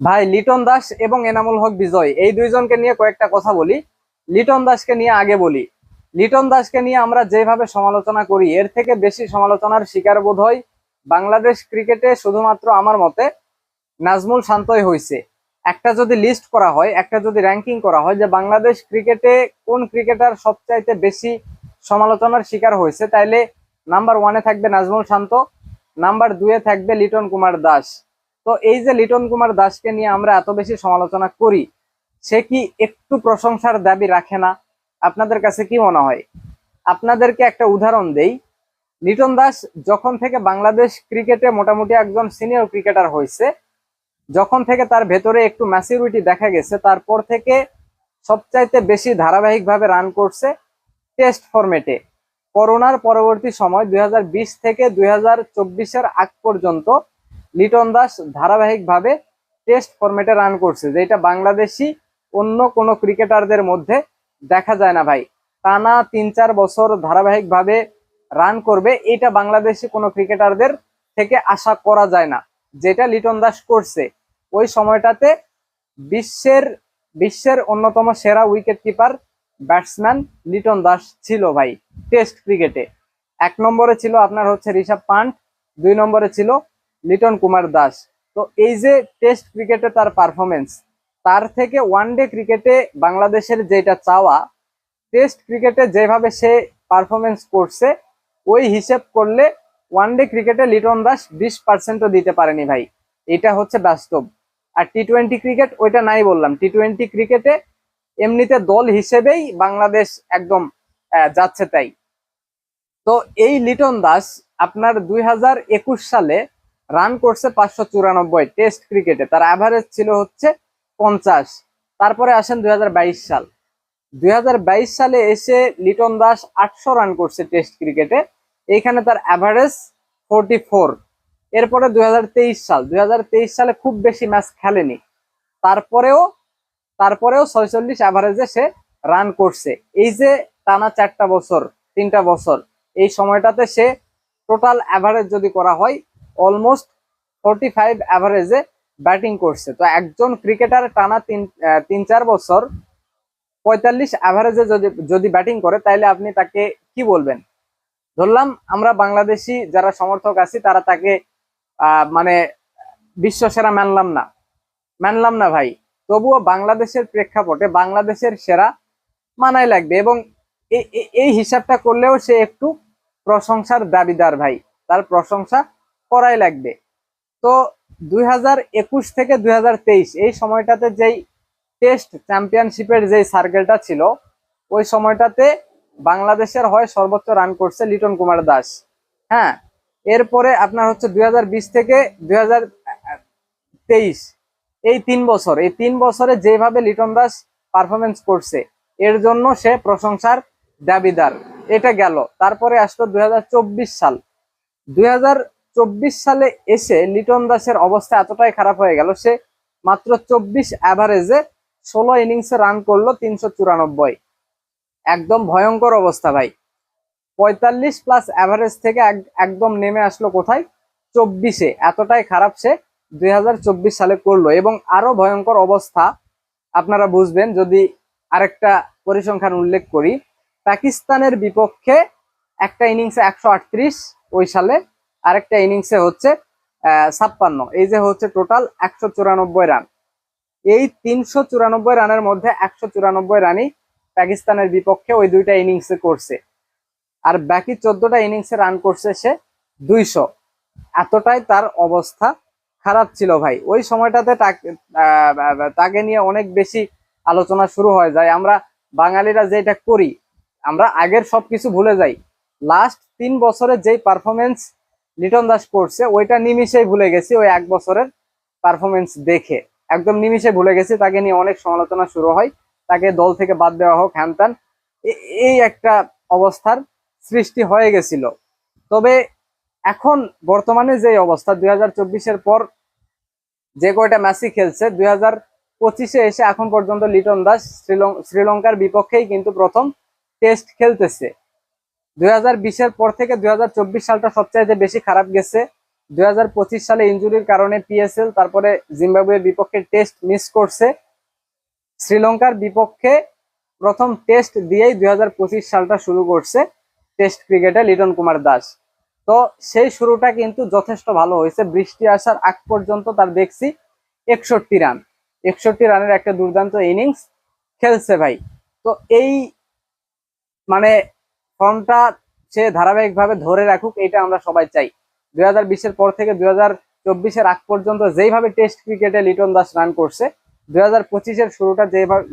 ভাই, লিটন দাস এবং এনামুল হক বিজয়, এই দুইজনকে নিয়ে কয়েকটা কথা বলি। লিটন দাসকে নিয়ে আগে বলি। লিটন দাসকে নিয়ে আমরা যেভাবে সমালোচনা করি, এর থেকে বেশি সমালোচনার শিকার বোধ হয় বাংলাদেশ ক্রিকেটে শুধুমাত্র আমার মতে নাজমুল শান্তই হয়েছে একটা যদি লিস্ট করা হয়, একটা যদি র্যাঙ্কিং করা হয় যে বাংলাদেশ ক্রিকেটে কোন ক্রিকেটার সবচাইতে বেশি সমালোচনার শিকার হয়েছে তাইলে নাম্বার ওয়ানে থাকবে নাজমুল শান্ত নাম্বার দুয়ে থাকবে লিটন কুমার দাস। তো এই যে লিটন কুমার দাসকে নিয়ে আমরা এত বেশি সমালোচনা করি, সে কি একটু প্রশংসার দাবি রাখে না? আপনাদের কাছে কি মনে হয়? আপনাদেরকে একটা উদাহরণ দেই। লিটন দাস যখন থেকে বাংলাদেশ ক্রিকেটে মোটামুটি একজন সিনিয়র ক্রিকেটার হয়েছে, যখন থেকে তার ভেতরে একটু ম্যাচিউরিটি দেখা গেছে, তারপর থেকে সবচাইতে বেশি ধারাবাহিকভাবে রান করছে টেস্ট ফরম্যাটে করোনার পরবর্তী সময় দুই হাজার বিশ থেকে দুই আগ পর্যন্ত লিটন দাস ধারাবাহিকভাবে টেস্ট ফরম্যাটে রান করছে, যেটা বাংলাদেশি অন্য কোনো ক্রিকেটারদের মধ্যে দেখা যায় না ভাই। টানা তিন চার বছর ধারাবাহিকভাবে রান করবে, এটা বাংলাদেশি কোনো ক্রিকেটারদের থেকে আশা করা যায় না। যেটা লিটন দাস করছে, ওই সময়টাতে বিশ্বের বিশ্বের অন্যতম সেরা wicket keeper batsman Liton Das ছিল ভাই টেস্ট ক্রিকেটে এক নম্বরে ছিল আপনার হচ্ছে ঋষভ পান্ট, দুই নম্বরে ছিল লিটন কুমার দাস। তো এই যে টেস্ট ক্রিকেটে তার পারফরমেন্স তার থেকে ওয়ানডে ক্রিকেটে বাংলাদেশের যেটা চাওয়া টেস্ট ক্রিকেটে যেভাবে সে পারফরমেন্স করছে, ওই হিসেব করলে ওয়ানডে ক্রিকেটে লিটন দাস বিশ পার্সেন্টও দিতে পারেনি ভাই। এটা হচ্ছে বাস্তব। আর টি টোয়েন্টি ক্রিকেট ওইটা নাই বললাম। টি টোয়েন্টি ক্রিকেটে এমনিতে দল হিসেবেই বাংলাদেশ একদম যাচ্ছে তাই। তো এই লিটন দাস আপনার দুই হাজার একুশ সালে রান করছে পাঁচশো চুরানব্বই টেস্ট ক্রিকেটে তার অ্যাভারেজ ছিল হচ্ছে পঞ্চাশ। তারপরে আসেন দুই হাজার বাইশ সাল। দু হাজার বাইশ সালে এসে লিটন দাস আটশো রান করছে টেস্ট ক্রিকেটে এইখানে তার অ্যাভারেজ ফোরটি ফোর এরপরে দু হাজার তেইশ সাল। দু হাজার তেইশ সালে খুব বেশি ম্যাচ খেলেনি। তারপরেও তারপরেও ছয়চল্লিশ অ্যাভারেজে সে রান করছে। এই যে টানা চারটা বছর, তিনটা বছর, এই সময়টাতে সে টোটাল অ্যাভারেজ যদি করা হয় অলমোস্ট ফোরটি ফাইভ অ্যাভারেজে ব্যাটিং করছে। তো একজন ক্রিকেটার টানা তিন তিন, চার বছর পঁয়তাল্লিশ অ্যাভারেজে যদি যদি ব্যাটিং করে, তাইলে আপনি তাকে কি বলবেন? ধরলাম আমরা বাংলাদেশি যারা সমর্থক আছি, তারা তাকে মানে বিশ্ব সেরা মানলাম না। মানলাম না ভাই। তবুও বাংলাদেশের প্রেক্ষাপটে বাংলাদেশের সেরা মানাই লাগবে এবং এই হিসাবটা করলেও সে একটু প্রশংসার দাবিদার ভাই। তার প্রশংসা করাই লাগবে। তো দুই হাজার একুশ থেকে দুই হাজার তেইশ এই সময়টাতে যেই টেস্ট চ্যাম্পিয়নশিপের যে সার্কেলটা ছিল, ওই সময়টাতে বাংলাদেশের হয় সর্বোচ্চ রান করছে লিটন কুমার দাস। হ্যাঁ এরপরে আপনার হচ্ছে দুই হাজার বিশ থেকে দুই হাজার তেইশ, এই তিন বছর, এই তিন বছরে যেভাবে লিটন দাস পারফরমেন্স করছে, এর জন্য সে প্রশংসার দাবিদার। এটা গেল। তারপরে আসলো দুই হাজার চব্বিশ সাল। দুই হাজার সালে এসে লিটন দাসের অবস্থা এতটাই খারাপ হয়ে গেল, সে মাত্র চব্বিশ অ্যাভারেজে ষোলো ইনিংসে রান করল তিনশো চুরানব্বই। একদম ভয়ঙ্কর অবস্থা ভাই। পঁয়তাল্লিশ প্লাস অ্যাভারেজ থেকে এক- একদম নেমে আসলো কোথায়? চব্বিশে। এতটাই খারাপ সে দুই হাজার চব্বিশ সালে করল। এবং আরও ভয়ঙ্কর অবস্থা আপনারা বুঝবেন যদি আরেকটা পরিসংখ্যান উল্লেখ করি। পাকিস্তানের বিপক্ষে একটা ইনিংসে একশো আটত্রিশ ওই সালে আরেকটা ইনিংসে হচ্ছে ছাপ্পান্ন। এই যে হচ্ছে টোটাল একশো চুরানব্বই রান এই তিনশো চুরানব্বই রানের মধ্যে একশো চুরানব্বই রানই পাকিস্তানের বিপক্ষে ওই দুইটা ইনিংসে করছে। আর বাকি চোদ্দটা ইনিংসে রান করছে সে দুইশো। এতটাই তার অবস্থা খারাপ ছিল ভাই। ওই সময়টাতে তাকে- নিয়ে অনেক বেশি আলোচনা শুরু হয়ে যায়। আমরা বাঙালিরা যেটা করি, আমরা আগের সবকিছু ভুলে যাই। লাস্ট তিন বছরের যেই পারফরমেন্স লিটন দাস করছে ওইটা নিমিশেই ভুলে গেছি, ওই এক বছরের পারফরমেন্স দেখে। একদম নিমিশে ভুলে গেছি, তাকে নিয়ে অনেক সমালোচনা শুরু হয়। তাকে দল থেকে বাদ দেওয়া হোক, হ্যান ত্যান, এ- এই একটা অবস্থার সৃষ্টি হয়ে গেছিল। তবে এখন বর্তমানে যে অবস্থা, দুই হাজার চব্বিশের পর যে কয়টা ম্যাচই খেলছে, দুই হাজার পঁচিশে এসে এখন পর্যন্ত লিটন দাস শ্রীলং- শ্রীলঙ্কার বিপক্ষেই কিন্তু প্রথম টেস্ট খেলতেছে। দুই বিশের পর থেকে দুই সালটা সবচাইতে বেশি খারাপ গেছে। দুই হাজার পঁচিশ সালে ইঞ্জুরির কারণে পিএসএল তারপরে জিম্বাবুয়ের বিপক্ষে টেস্ট মিস করছে। শ্রীলঙ্কার বিপক্ষে প্রথম টেস্ট দিয়েই দুই হাজার পঁচিশ সালটা শুরু করছে টেস্ট ক্রিকেটে লিটন কুমার দাস। তো সেই শুরুটা কিন্তু যথেষ্ট ভালো হয়েছে। বৃষ্টি আসার আগ পর্যন্ত তার দেখছি একষট্টি রান। একষট্টি রানের একটা দুর্দান্ত ইনিংস খেলছে ভাই। তো এই মানে ফর্মটা সে ধারাবাহিকভাবে ধরে রাখুক এটা আমরা সবাই চাই। দুই হাজার পর থেকে দুই হাজার চব্বিশের আগ পর্যন্ত যেইভাবে টেস্ট ক্রিকেটে লিটন দাস রান করছে, দুই হাজার পঁচিশের শুরুটা যেভাবে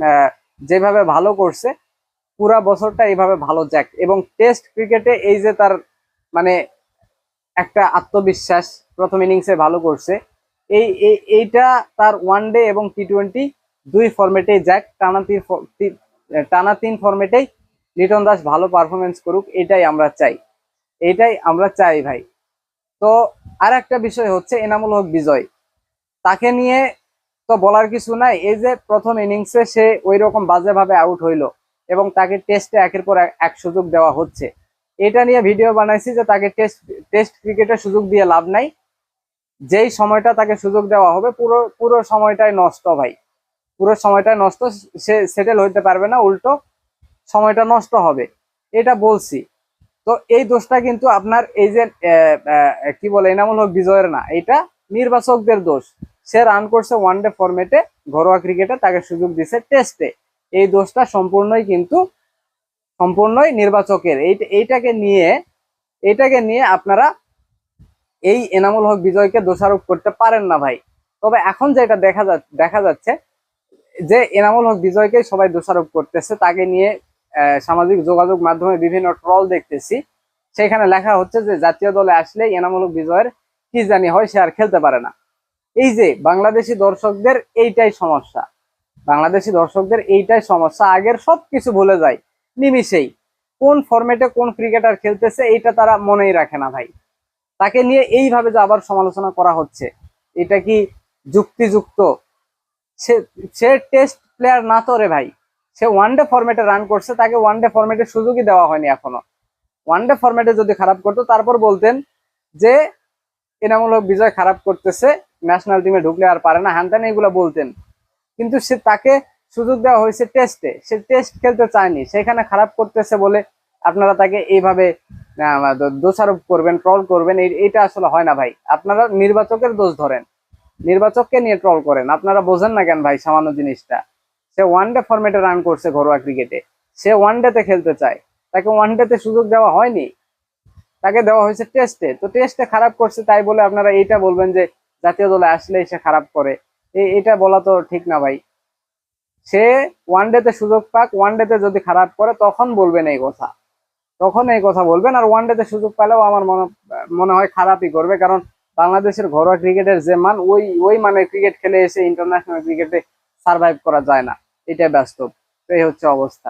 যেভাবে ভালো করছে, পুরা বছরটা এইভাবে ভালো যাক। এবং টেস্ট ক্রিকেটে এই যে তার মানে একটা আত্মবিশ্বাস, প্রথম ইনিংসে ভালো করছে, এই, এই- এইটা তার ওয়ান ডে এবং টি টোয়েন্টি দুই ফরম্যাটেই যাক। টানা তিন টানা তিন ফরম্যাটেই লিটন দাস ভালো পারফরমেন্স করুক, এটাই আমরা চাই। এটাই আমরা চাই ভাই। তো আর একটা বিষয় হচ্ছে এনামুল হক বিজয়। তাকে নিয়ে তো বলার কিছু নাই, এই যে প্রথম ইনিংসে সে ওই রকম বাজেভাবে আউট হইল এবং তাকে টেস্টে একের পর এক- সুযোগ দেওয়া হচ্ছে। এটা নিয়ে ভিডিও বানাইছি যে তাকে টেস্ট টেস্ট ক্রিকেটে সুযোগ দিয়ে লাভ নাই। যেই সময়টা তাকে সুযোগ দেওয়া হবে, পুরো পুরো সময়টাই নষ্ট ভাই। পুরো সময়টাই নষ্ট, সে সেটেল হইতে পারবে না, উল্টো। সময়টা নষ্ট হবে। এটা বলছি। তো এই দোষটা কিন্তু আপনার এই যে কি বলে, এনামুল হক বিজয়ের না, এটা নির্বাচকদের দোষ। সে রান করছে ওয়ান ডে ফরম্যাটে ঘরোয়া ক্রিকেটে তাকে সুযোগ দিছে টেস্টে এই দোষটা সম্পূর্ণই কিন্তু, সম্পূর্ণই নির্বাচকের। এই- এইটাকে নিয়ে এইটাকে নিয়ে আপনারা এই এনামুল হক বিজয়কে দোষারোপ করতে পারেন না ভাই। তবে এখন যেটা দেখা দেখা যাচ্ছে, যে এনামুল হক বিজয়কে সবাই দোষারোপ করতেছে, তাকে নিয়ে সামাজিক যোগাযোগ মাধ্যমে বিভিন্ন ট্রল দেখতেছি। সেখানে লেখা হচ্ছে যে, জাতীয় দলে আসলে এনামূলক বিজয়ের কি জানি হয় সে আর খেলতে পারে না। এই যে, বাংলাদেশি দর্শকদের এইটাই সমস্যা। বাংলাদেশি দর্শকদের এইটাই সমস্যা। আগের সব কিছু ভুলে যায়, নিমিষেই। কোন ফরম্যাটে কোন ক্রিকেটার খেলতেছে, এইটা তারা মনেই রাখে না ভাই। তাকে নিয়ে এইভাবে যে আবার সমালোচনা করা হচ্ছে, এটা কি যুক্তিযুক্ত? সে টেস্ট প্লেয়ার না তো রে ভাই। সে ওয়ান ডে ফরম্যাটে রান করছে, তাকে ওয়ান ডে ফরম্যাটে সুযোগই দেওয়া হয়নি এখনও। ওয়ান ডে ফরম্যাটে যদি খারাপ করতো, তারপর বলতেন যে এনামূল বিজয় খারাপ করতেছে ন্যাশনাল টিমে ঢুকলে আর পারে না, হ্যান এগুলো বলতেন। কিন্তু সে তাকে সুযোগ দেওয়া হয়েছে টেস্টে সে টেস্ট খেলতে চায়নি সেখানে খারাপ করতেছে বলে আপনারা তাকে এইভাবে দোষারোপ করবেন ট্রল করবেন, এই- এইটা আসলে হয় না ভাই। আপনারা নির্বাচকের দোষ ধরেন। নির্বাচককে নিয়ে ট্রল করেন। আপনারা বোঝেন না কেন ভাই সামান্য জিনিসটা? সে ওয়ান ডে ফরম্যাটে রান করছে ঘরোয়া ক্রিকেটে সে ওয়ান ডেতে খেলতে চায়। তাকে ওয়ান ডেতে সুযোগ দেওয়া হয়নি। তাকে দেওয়া হয়েছে টেস্টে তো টেস্টে খারাপ করছে তাই বলে আপনারা এইটা বলবেন যে জাতীয় দলে আসলেই সে খারাপ করে। এটা বলা তো ঠিক না ভাই। সে ওয়ান ডেতে সুযোগ পাক ওয়ান ডেতে যদি খারাপ করে, তখন বলবেন এই কথা। তখন এই কথা বলবেন আর ওয়ান ডেতে সুযোগ পেলেও আমার মনে মনে হয় খারাপই করবে। কারণ বাংলাদেশের ঘরোয়া ক্রিকেটের যে মান, ওই ওই মানের ক্রিকেট খেলে এসে ইন্টারন্যাশনাল ক্রিকেটে সার্ভাইভ করা যায় না। এটাই বাস্তব এই হচ্ছে অবস্থা।